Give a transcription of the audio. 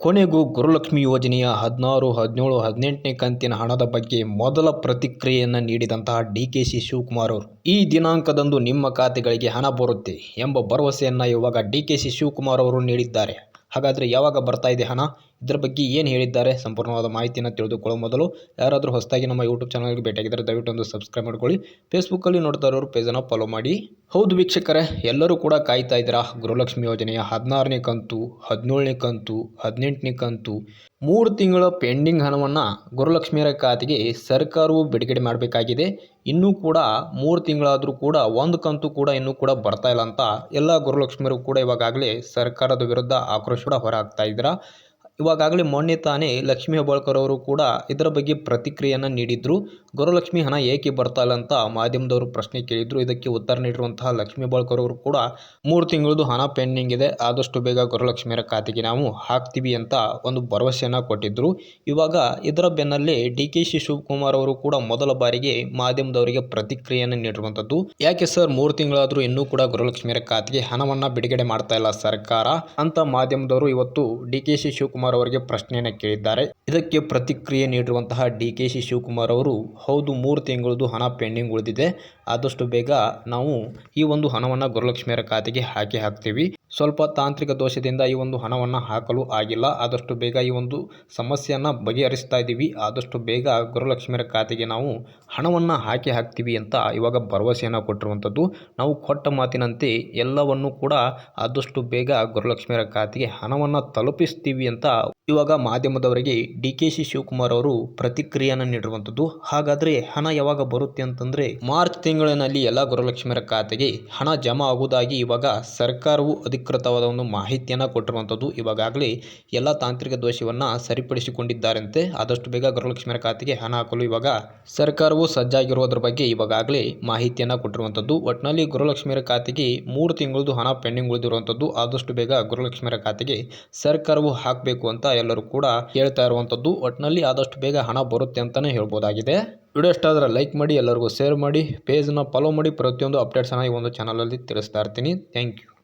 ಕೊನೆಗೂ ಗುರುಲಕ್ಷ್ಮಿ ಯೋಜನೆಯ ಹದಿನಾರು, ಹದಿನೇಳು, ಹದಿನೆಂಟನೇ ಕಂತಿನ ಹಣದ ಬಗ್ಗೆ ಮೊದಲ ಪ್ರತಿಕ್ರಿಯೆಯನ್ನು ನೀಡಿದಂತಹ ಡಿ ಕೆ ಶಿ ಶಿವಕುಮಾರ್ ಅವರು. ಈ ದಿನಾಂಕದಂದು ನಿಮ್ಮ ಖಾತೆಗಳಿಗೆ ಹಣ ಬರುತ್ತೆ ಎಂಬ ಭರವಸೆಯನ್ನು ಇವಾಗ ಡಿ ಕೆ ಶಿ ಶಿವಕುಮಾರ್ ಅವರು ನೀಡಿದ್ದಾರೆ. ಹಾಗಾದರೆ ಯಾವಾಗ ಬರ್ತಾ ಇದೆ ಹಣ? ಇದರ ಬಗ್ಗೆ ಏನು ಹೇಳಿದ್ದಾರೆ ಸಂಪೂರ್ಣವಾದ ಮಾಹಿತಿಯನ್ನು ತಿಳಿದುಕೊಳ್ಳೋ ಮೊದಲು ಯಾರಾದರೂ ಹೊಸದಾಗಿ ನಮ್ಮ ಯೂಟ್ಯೂಬ್ ಚಾನಲ್ಗೆ ಭೇಟಿಯಾಗಿದ್ದರೆ ದಯವಿಟ್ಟು ಒಂದು ಸಬ್ಸ್ಕ್ರೈಬ್ ಮಾಡ್ಕೊಳ್ಳಿ. ಫೇಸ್ಬುಕ್ಕಲ್ಲಿ ನೋಡ್ತಾ ಇರೋರು ಪೇಜನ್ನು ಫಾಲೋ ಮಾಡಿ. ಹೌದು ವೀಕ್ಷಕರೇ, ಎಲ್ಲರೂ ಕೂಡ ಕಾಯ್ತಾ ಇದ್ದೀರಾ? ಗೃಹಲಕ್ಷ್ಮಿ ಯೋಜನೆಯ ಹದಿನಾರನೇ ಕಂತು, ಹದಿನೇಳನೇ ಕಂತು, ಹದಿನೆಂಟನೇ ಕಂತು. ಮೂರು ತಿಂಗಳ ಪೆಂಡಿಂಗ್ ಹಣವನ್ನು ಗುರುಲಕ್ಷ್ಮಿಯರ ಖಾತೆಗೆ ಸರ್ಕಾರವು ಬಿಡುಗಡೆ ಮಾಡಬೇಕಾಗಿದೆ. ಇನ್ನೂ ಕೂಡ ಮೂರು ತಿಂಗಳಾದರೂ ಕೂಡ ಒಂದು ಕಂತು ಕೂಡ ಇನ್ನೂ ಕೂಡ ಬರ್ತಾ ಇಲ್ಲ ಅಂತ ಎಲ್ಲ ಗುರುಲಕ್ಷ್ಮಿಯರು ಕೂಡ ಇವಾಗಾಗಲೇ ಸರ್ಕಾರದ ವಿರುದ್ಧ ಆಕ್ರೋಶ ಕೂಡ ಹೊರಹಾಕ್ತಾ ಇದ್ದೀರಾ? ಇವಾಗಲೇ ಮೊನ್ನೆ ತಾನೇ ಲಕ್ಷ್ಮಿ ಹೆಬ್ಬಾಳ್ಕರ್ ಅವರು ಕೂಡ ಇದರ ಬಗ್ಗೆ ಪ್ರತಿಕ್ರಿಯೆಯನ್ನು ನೀಡಿದ್ರು. ಗೌರಲಕ್ಷ್ಮಿ ಹಣ ಏಕೆ ಬರ್ತಾ ಇಲ್ಲ ಅಂತ ಮಾಧ್ಯಮದವರು ಪ್ರಶ್ನೆ ಕೇಳಿದ್ರು. ಇದಕ್ಕೆ ಉತ್ತರ ನೀಡಿರುವಂತಹ ಲಕ್ಷ್ಮಿ ಹೆಬ್ಬಾಳ್ಕರ್ ಅವರು ಕೂಡ ಮೂರು ತಿಂಗಳದು ಹಣ ಪೆಂಡಿಂಗ್ ಇದೆ. ಆದಷ್ಟು ಬೇಗ ಗೌರಲಕ್ಷ್ಮಿಯರ ಖಾತೆಗೆ ನಾವು ಹಾಕ್ತೀವಿ ಅಂತ ಒಂದು ಭರವಸೆಯನ್ನು ಕೊಟ್ಟಿದ್ರು. ಇವಾಗ ಇದರ ಬೆನ್ನಲ್ಲೇ ಡಿ ಕೆ ಶಿ ಶಿವಕುಮಾರ್ ಅವರು ಕೂಡ ಮೊದಲ ಬಾರಿಗೆ ಮಾಧ್ಯಮದವರಿಗೆ ಪ್ರತಿಕ್ರಿಯೆಯನ್ನು ನೀಡಿರುವಂಥದ್ದು. ಯಾಕೆ ಸರ್ ಮೂರು ತಿಂಗಳಾದರೂ ಇನ್ನೂ ಕೂಡ ಗೃಹಲಕ್ಷ್ಮಿಯರ ಖಾತೆಗೆ ಹಣವನ್ನು ಬಿಡುಗಡೆ ಮಾಡ್ತಾ ಇಲ್ಲ ಸರ್ಕಾರ ಅಂತ ಮಾಧ್ಯಮದವರು ಇವತ್ತು ಡಿ ಕೆ ಶಿ ಶಿವಕುಮಾರ್ ಅವರಿಗೆ ಪ್ರಶ್ನೆಯನ್ನು ಕೇಳಿದ್ದಾರೆ. ಇದಕ್ಕೆ ಪ್ರತಿಕ್ರಿಯೆ ನೀಡಿರುವಂತಹ ಡಿ ಕೆ ಶಿ ಶಿವಕುಮಾರ್ ಅವರು, ಹೌದು, ಮೂರು ತಿಂಗಳದು ಹಣ ಪೆಂಡಿಂಗ್ ಉಳಿದಿದೆ. ಆದಷ್ಟು ಬೇಗ ನಾವು ಈ ಒಂದು ಹಣವನ್ನು ಗುರುಲಕ್ಷ್ಮಿಯರ ಖಾತೆಗೆ ಹಾಕಿ ಹಾಕ್ತೀವಿ. ಸ್ವಲ್ಪ ತಾಂತ್ರಿಕ ದೋಷದಿಂದ ಈ ಒಂದು ಹಣವನ್ನು ಹಾಕಲು ಆಗಿಲ್ಲ. ಆದಷ್ಟು ಬೇಗ ಈ ಒಂದು ಸಮಸ್ಯೆಯನ್ನು ಬಗೆಹರಿಸ್ತಾ ಇದ್ದೀವಿ. ಆದಷ್ಟು ಬೇಗ ಗುರುಲಕ್ಷ್ಮಿಯರ ಖಾತೆಗೆ ನಾವು ಹಣವನ್ನು ಹಾಕಿ ಹಾಕ್ತೀವಿ ಅಂತ ಇವಾಗ ಭರವಸೆಯನ್ನು ಕೊಟ್ಟಿರುವಂಥದ್ದು. ನಾವು ಕೊಟ್ಟ ಮಾತಿನಂತೆ ಎಲ್ಲವನ್ನು ಕೂಡ ಆದಷ್ಟು ಬೇಗ ಗುರುಲಕ್ಷ್ಮಿಯರ ಖಾತೆಗೆ ಹಣವನ್ನು ತಲುಪಿಸ್ತೀವಿ ಅಂತ ಇವಾಗ ಮಾಧ್ಯಮದವರಿಗೆ ಡಿ ಕೆ ಶಿ ಶಿವಕುಮಾರ್ ಅವರು ಪ್ರತಿಕ್ರಿಯೆಯನ್ನು ನೀಡಿರುವಂಥದ್ದು. ಹಾಗಾದರೆ ಹಣ ಯಾವಾಗ ಬರುತ್ತೆ ಅಂತಂದರೆ ಮಾರ್ಚ್ ತಿಂಗಳಿನಲ್ಲಿ ಎಲ್ಲ ಗುರುಲಕ್ಷ್ಮಿಯರ ಖಾತೆಗೆ ಹಣ ಜಮಾ ಆಗುವುದಾಗಿ ಇವಾಗ ಸರ್ಕಾರವು ಅಧಿಕೃತವಾದ ಒಂದು ಮಾಹಿತಿಯನ್ನು ಕೊಟ್ಟಿರುವಂಥದ್ದು ಇವಾಗಲೇ ಎಲ್ಲ ತಾಂತ್ರಿಕ ದೋಷವನ್ನು ಸರಿಪಡಿಸಿಕೊಂಡಿದ್ದಾರಂತೆ. ಆದಷ್ಟು ಬೇಗ ಗೃಹಲಕ್ಷ್ಮಿಯರ ಖಾತೆಗೆ ಹಣ ಹಾಕಲು ಇವಾಗ ಸರ್ಕಾರವು ಸಜ್ಜಾಗಿರುವುದರ ಬಗ್ಗೆ ಇವಾಗಲೇ ಮಾಹಿತಿಯನ್ನು ಕೊಟ್ಟಿರುವಂಥದ್ದು ಒಟ್ಟಿನಲ್ಲಿ ಗೃಹಲಕ್ಷ್ಮಿಯರ ಖಾತೆಗೆ ಮೂರು ತಿಂಗಳದು ಹಣ ಪೆಂಡಿಂಗ್ ಉಳಿದಿರುವಂಥದ್ದು ಆದಷ್ಟು ಬೇಗ ಗೃಹಲಕ್ಷ್ಮಿಯರ ಖಾತೆಗೆ ಸರ್ಕಾರವು ಹಾಕಬೇಕು ಅಂತ ಎಲ್ಲರೂ ಕೂಡ ಹೇಳ್ತಾ ಇರುವಂಥದ್ದು ಒಟ್ಟಿನಲ್ಲಿ ಆದಷ್ಟು ಬೇಗ ಹಣ ಬರುತ್ತೆ ಅಂತಲೇ ಹೇಳ್ಬೋದಾಗಿದೆ. ವಿಡಿಯೋ ಇಷ್ಟ ಆದರೆ ಲೈಕ್ ಮಾಡಿ, ಎಲ್ಲರಿಗೂ ಶೇರ್ ಮಾಡಿ ಪೇಜ್ನ ಫಾಲೋ ಮಾಡಿ. ಪ್ರತಿಯೊಂದು ಅಪ್ಡೇಟ್ಸನ್ನು ಈ ಒಂದು ಚಾನಲಲ್ಲಿ ತಿಳಿಸ್ತಾ ಇರ್ತೀನಿ. Thank you.